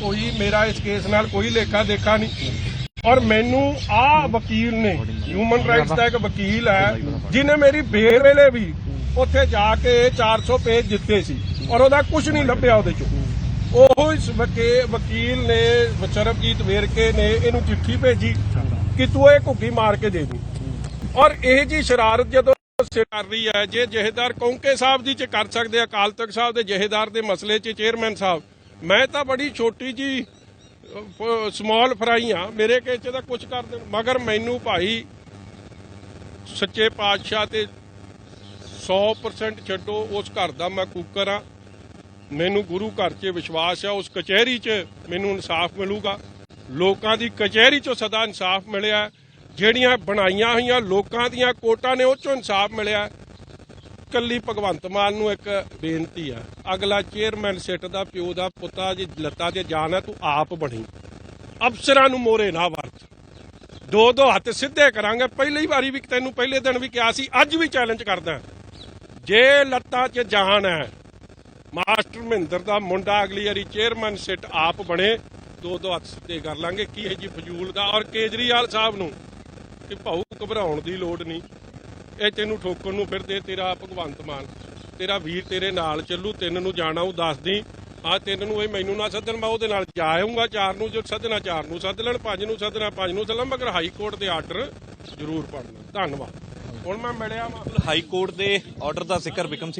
ਕੋਈ ਮੇਰਾ ਇਸ ਕੇਸ ਨਾਲ ਕੋਈ ਲੇਖਾ ਦੇਖਾ ਨਹੀਂ। ਔਰ ਮੈਨੂੰ ਆ ਵਕੀਲ ਨੇ ਹਿਊਮਨ ਰਾਈਟਸ ਦਾ ਇੱਕ ਵਕੀਲ ਹੈ ਜਿਨੇ ਮੇਰੀ ਬੇਰ ਵੇਲੇ ਵੀ ਉੱਥੇ ਜਾ ਕੇ 400 ਪੇਜ ਦਿੱਤੇ ਸੀ ਔਰ ਉਹਦਾ ਕੁਝ ਨਹੀਂ ਲੱਭਿਆ ਉਹਦੇ ਚੋਂ। ਉਹ ਇਸ ਵਕੀਲ ਨੇ ਸ਼ਰਫਜੀਤ ਵੇਰਕੇ ਨੇ ਇਹਨੂੰ ਚਿੱਠੀ ਭੇਜੀ ਕਿ ਤੂੰ ਇਹ ਘੁੱਗੀ ਮਾਰ ਕੇ ਦੇ ਦੀ। ਔਰ ਇਹ ਜੀ ਸ਼ਰਾਰਤ ਜਦੋਂ ਸੇ ਕਰ ਰਹੀ ਹੈ, ਜੇ ਜਹੇਦਾਰ ਕੌਂਕੇ ਸਾਹਿਬ ਦੀ ਚ ਕਰ ਸਕਦੇ ਅਕਾਲ ਤਖਤ ਸਾਹਿਬ ਦੇ ਜਹੇਦਾਰ ਦੇ ਮਸਲੇ ਚ ਚੇਅਰਮੈਨ ਸਾਹਿਬ ਮੈਂ ਤਾਂ ਬੜੀ ਛੋਟੀ ਜੀ ਸਮਾਲ ਫਰਾਈ ਆ। ਮੇਰੇ ਕੇਸ ਚ ਤਾਂ ਕੁਝ ਕਰ ਦੇਣ। ਮਗਰ ਮੈਨੂੰ ਭਾਈ ਸੱਚੇ ਪਾਤਸ਼ਾਹ ਤੇ 100% ਛੱਡੋ, ਉਸ ਘਰ ਦਾ ਮੈਂ ਕੂਕਰ ਆ। ਮੈਨੂੰ ਗੁਰੂ ਘਰ 'ਚ ਵਿਸ਼ਵਾਸ ਆ। ਉਸ ਕਚਹਿਰੀ 'ਚ ਮੈਨੂੰ ਇਨਸਾਫ ਮਿਲੂਗਾ। ਲੋਕਾਂ ਦੀ ਕਚਹਿਰੀ 'ਚੋਂ ਸਦਾ ਇਨਸਾਫ ਮਿਲਿਆ। ਜਿਹੜੀਆਂ ਬਣਾਈਆਂ ਹੋਈਆਂ ਲੋਕਾਂ ਦੀਆਂ ਕੋਟਾਂ ਨੇ, ਉਹ 'ਚੋਂ ਇਨਸਾਫ ਮਿਲਿਆ। ਕੱਲੀ ਭਗਵੰਤ ਮਾਨ ਨੂੰ ਇੱਕ ਬੇਨਤੀ ਆ, ਅਗਲਾ ਚੇਅਰਮੈਨ ਸਿੱਟ ਦਾ, ਪਿਓ ਦਾ, ਪੁੱਤਾ ਜੀ ਲੱਤਾਂ ਤੇ ਜਾਨ ਹੈ ਤੂੰ ਆਪ ਬਣੀ। ਅਫਸਰਾਂ ਨੂੰ ਮੋਰੇ ਨਾ ਵਰਤ। ਦੋ ਦੋ ਹੱਥ ਸਿੱਧੇ ਕਰਾਂਗੇ। ਪਹਿਲੀ ਵਾਰੀ ਵੀ ਤੈਨੂੰ ਪਹਿਲੇ ਦਿਨ ਵੀ ਕਿਹਾ ਸੀ, ਅੱਜ ਵੀ ਚੈਲੰਜ ਕਰਦਾ। ਜੇ ਲੱਤਾਂ 'ਚ ਜਾਨ ਹੈ, ਮਾਸਟਰ ਮਹਿੰਦਰ ਦਾ ਮੁੰਡਾ ਅਗਲੀ ਵਾਰੀ ਚੇਅਰਮੈਨ ਸਿੱਟ ਆਪ ਬਣੇ, ਦੋ ਦੋ ਹੱਥ ਸਿੱਧੇ ਕਰ ਲਾਂਗੇ। ਕੀ ਹੈ ਜੀ ਫਜ਼ੂਲ ਦਾ ਔਰ ਕੇਜਰੀਵਾਲ ਸਾਹਿਬ ਨੂੰ? ਕਿ ਭਾਊ ਘਬਰਾਉਣ ਦੀ ਲੋੜ ਨਹੀਂ। ਇਹ ਤੈਨੂੰ ਠੋਕਣ ਨੂੰ ਫਿਰਦੇ, ਤੇਰਾ ਭਗਵੰਤ ਮਾਨ। ਤੇਰਾ ਵੀਰ ਤੇਰੇ ਨਾਲ ਚੱਲੂ, ਤਿੰਨ ਨੂੰ ਜਾਣਾ, ਉਹ ਦੱਸਦੀ ਆ ਤਿੰਨ ਨੂੰ ਇਹ ਮੈਨੂੰ ਨਾ ਸੱਦਣ, ਮੈਂ ਉਹਦੇ ਨਾਲ ਜਾ ਆਉਂਗਾ ਚਾਰ ਨੂੰ ਜੋ ਸੱਦਣਾ, ਚਾਰ ਨੂੰ ਸੱਦ ਲੈਣ, ਪੰਜ ਨੂੰ ਸੱਦਣਾ, ਪੰਜ ਨੂੰ ਸੱਦਣਾ ਮਗਰ ਹਾਈ ਕੋਰਟ ਦੇ ਆਰਡਰ ਜ਼ਰੂਰ ਪੜਨਾ ਧੰਨਵਾਦ। ਹੁਣ ਮੈਂ ਮਿਲਿਆ ਹਾਈ ਕੋਰਟ ਦੇ ਆਰਡਰ ਦਾ ਜ਼ਿਕਰ ਬਿਕਮ ਸਿੰਘ